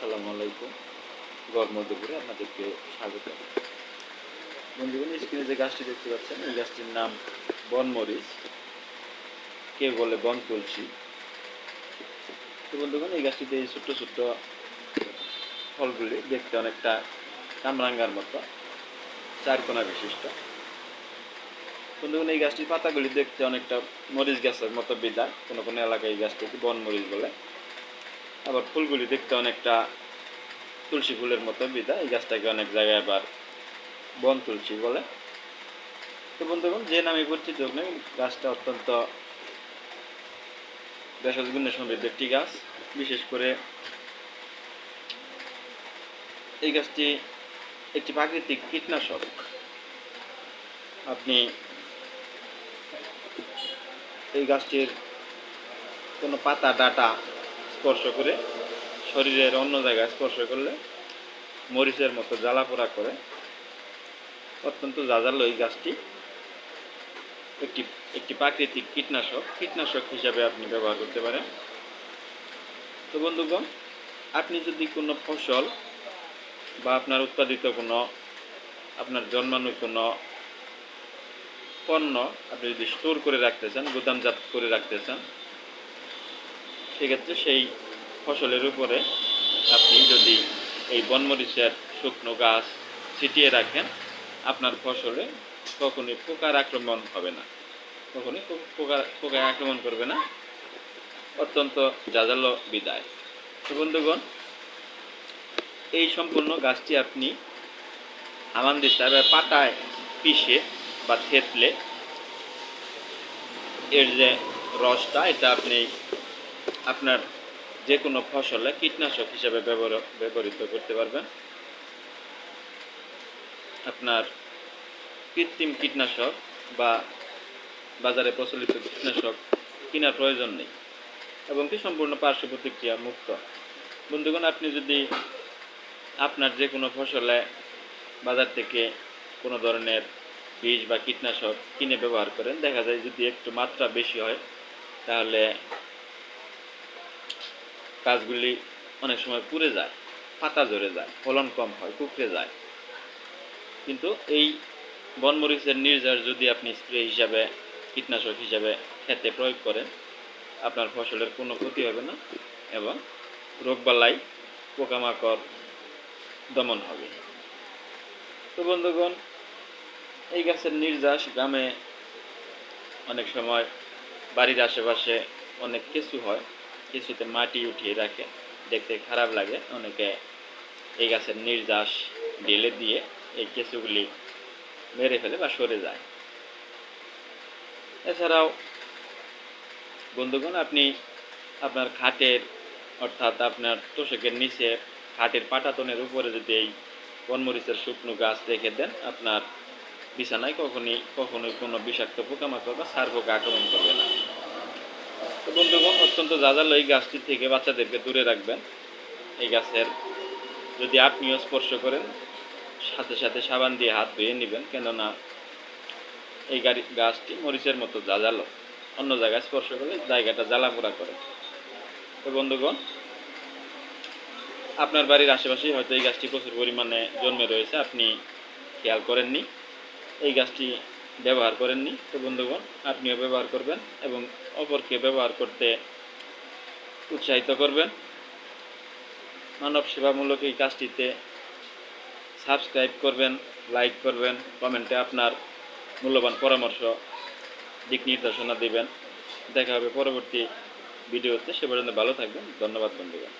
আসসালামু আলাইকুম। গরম দুপুরে আপনাদেরকে স্বাগত। বন্ধুগণ, স্ক্রিনে যে গাছটি দেখতে পাচ্ছেন, এই গাছটির নাম বনমরিচ। কেউ বলে বন তুলসী তো বন্ধুগণ, এই গাছটিতে এই ছোট্ট ছোট্ট ফলগুলি দেখতে অনেকটা কামরাঙ্গার মতো, চারকোনা বিশিষ্ট। বন্ধুগণ, এই গাছটির পাতাগুলি দেখতে অনেকটা মরিচ গাছের মতো বিদায় কোনো কোনো এলাকায় এই গাছটিকে বনমরিচ বলে আবার ফুলগুলি দেখতে অনেকটা তুলসী ফুলের মতো বিদা। এই গাছটাকে অনেক জায়গায় আবার বন তুলসী বলে। তো বন্ধুগণ, যে নামে পরিচিত হোক গাছটা অত্যন্ত ভেষজ গুণে সমৃদ্ধ একটি গাছ। বিশেষ করে এই গাছটি একটি প্রাকৃতিক কীটনাশক। আপনি এই গাছটির কোনো পাতা, ডাটা স্পর্শ করে শরীরের অন্য জায়গায় স্পর্শ করলে মরিচের মতো জ্বালা পোড়া করে। অত্যন্ত জাজালো এই গাছটি। একটি একটি প্রাকৃতিক কীটনাশক কীটনাশক হিসাবে আপনি ব্যবহার করতে পারেন। তো বন্ধুগণ, আপনি যদি কোনো ফসল বা আপনার উৎপাদিত কোনো, আপনার জন্মানো কোনো পণ্য আপনি যদি স্টোর করে রাখতে চান, গুদামজাত করে রাখতে চান সেক্ষেত্রে সেই ফসলের উপরে আপনি যদি এই বনমরিচের শুকনো গাছ ছিটিয়ে রাখেন, আপনার ফসলে কখনোই পোকার আক্রমণ হবে না। কখনোই পোকা পোকায় আক্রমণ করবে না। অত্যন্ত জাজালো বিদায়। তো বন্ধুগণ, এই সম্পূর্ণ গাছটি আপনি সাহেবের পাতায় পিষে বা থেতলে এর যে রসটা, এটা আপনি আপনার যে কোনো ফসলে কীটনাশক হিসেবে ব্যবহার ব্যবহৃত করতে পারবেন। আপনার কৃত্রিম কীটনাশক বা বাজারে প্রচলিত কীটনাশক কেনার প্রয়োজন নেই এবং কি সম্পূর্ণ পার্শ্ব প্রতিক্রিয়া মুক্ত। বন্ধুগণ, আপনি যদি আপনার যে কোনো ফসলে বাজার থেকে কোনো ধরনের বীজ বা কীটনাশক কিনে ব্যবহার করেন, দেখা যায় যদি একটু মাত্রা বেশি হয়, তাহলে গাছগুলি অনেক সময় পুড়ে যায়, পাতা ঝরে যায়, ফলন কম হয়, কুকড়ে যায়। কিন্তু এই বনমরিচের নির্যাস যদি আপনি স্প্রে হিসাবে, কীটনাশক হিসাবে খেতে প্রয়োগ করেন, আপনার ফসলের কোনো ক্ষতি হবে না এবং রোগবালাই পোকামাকড় দমন হবে। তো বন্ধুগণ, এই গাছের নির্যাস গ্রামে অনেক সময় বাড়ির আশেপাশে অনেক কেঁচু হয়। কিছুতে মাটি উঠিয়ে রাখে। দেখতে খারাপ লাগে। অনেকে এই গাছের নির্যাস ঢেলে দিয়ে এই কেঁচুগুলি মেরে ফেলে বা সরে যায়। এছাড়াও বন্ধুগণ, আপনি আপনার খাটের, অর্থাৎ আপনার তোষকের নিচে খাটের পাটাতনের উপরে যদি এই বনমরিচের শুকনো গাছ রেখে দেন, আপনার বিছানায় কখনই, কখনোই কোনো বিষাক্ত পোকামাকড় বা সার পোকা আক্রমণ করবে না। বন্ধুগণ, অত্যন্ত জাজালো এই গাছটি থেকে বাচ্চাদেরকে দূরে রাখবেন। এই গাছের যদি আপনিও স্পর্শ করেন, সাথে সাথে সাবান দিয়ে হাত ধুয়ে নেবেন, কেননা এই গাড়ি গাছটি মরিচের মতো জাজালো অন্য জায়গায় স্পর্শ করলে জায়গাটা জ্বালা পোড়া করে। তো বন্ধুগণ, আপনার বাড়ির আশেপাশেই হয়তো এই গাছটি প্রচুর পরিমাণে জন্মে রয়েছে, আপনি খেয়াল করেননি। এই গাছটি ব্যবহার করেননি। তো বন্ধুগণ, আপনিও ব্যবহার করবেন এবং অপরকে ব্যবহার করতে উৎসাহিত করবেন। মানব সেবামূলক এই কাজটিতে সাবস্ক্রাইব করবেন, লাইক করবেন, কমেন্টে আপনার মূল্যবান পরামর্শ, দিক নির্দেশনা দিবেন। দেখা হবে পরবর্তী ভিডিওতে। সে পর্যন্ত ভালো থাকবেন। ধন্যবাদ বন্ধুগণ।